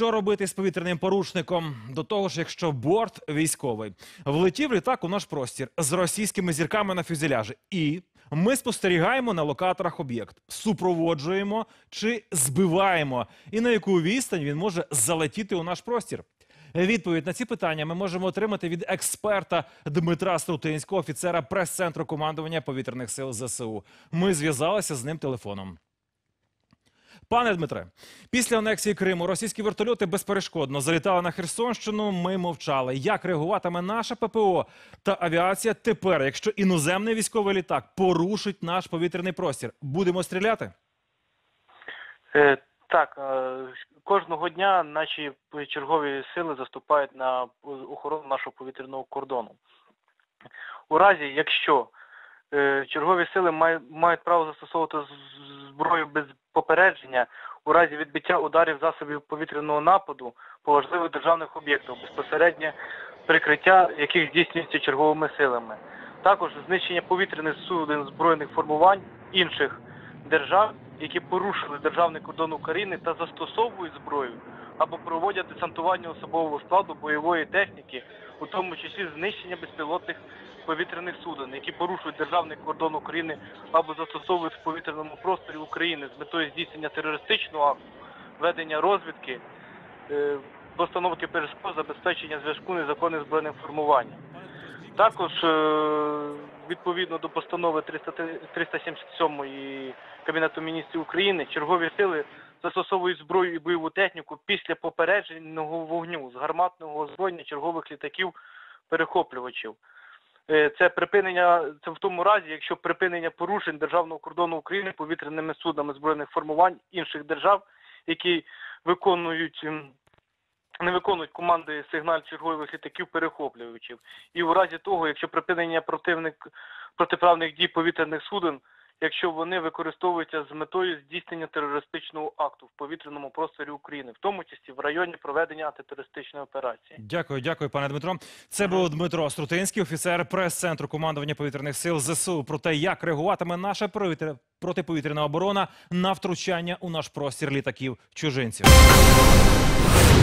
Що робити з повітряним порушником? До того ж, якщо борт військовий влетів літак у наш простір з російськими зірками на фюзеляжі, і ми спостерігаємо на локаторах об'єкт, супроводжуємо чи збиваємо, і на яку відстань він може залетіти у наш простір. Відповідь на ці питання ми можемо отримати від експерта Дмитра Струтинського, офіцера прес-центру командування повітряних сил ЗСУ. Ми зв'язалися з ним телефоном. Пане Дмитре, після анексії Криму російські вертольоти безперешкодно залітали на Херсонщину. Ми мовчали. Як реагуватиме наша ППО та авіація тепер, якщо іноземний військовий літак порушить наш повітряний простір? Будемо стріляти? Е, Так, е, кожного дня наші чергові сили заступають на охорону нашого повітряного кордону. У разі, якщо е, чергові сили мають право застосовувати зброю без попередження, у разі відбиття ударів засобів повітряного нападу по важливих державних об'єктах, безпосереднє прикриття, яких здійснюється черговими силами. Також знищення повітряних суден збройних формувань інших держав, які порушили державний кордон України та застосовують зброю або проводять десантування особового складу бойової техніки, у тому числі знищення безпілотних повітряних суден, які порушують державний кордон України або застосовують в повітряному просторі України з метою здійснення терористичного акту, ведення розвідки, е, постановки перешкод, забезпечення зв'язку незаконних збройних формувань. Також е, відповідно до постанови 300 377 Кабінету міністрів України чергові сили застосовують зброю і бойову техніку після попередженого вогню з гарматного озброєння чергових літаків перехоплювачів. Е, Це припинення це в тому разі, якщо припинення порушень державного кордону України повітряними судами збройних формувань інших держав, які виконують не виконують команди сигналь чергових літаків перехоплювачів. І у разі того, якщо припинення противник протиправних дій повітряних суден, якщо вони використовуються з метою здійснення терористичного акту в повітряному просторі України, в тому числі в районі проведення антитерористичної операції. Дякую, дякую, пане Дмитро. Це був Дмитро Струтинський, офіцер прес-центру командування повітряних сил ЗСУ. Про те, як реагуватиме наша протиповітряна оборона на втручання у наш простір літаків чужинців.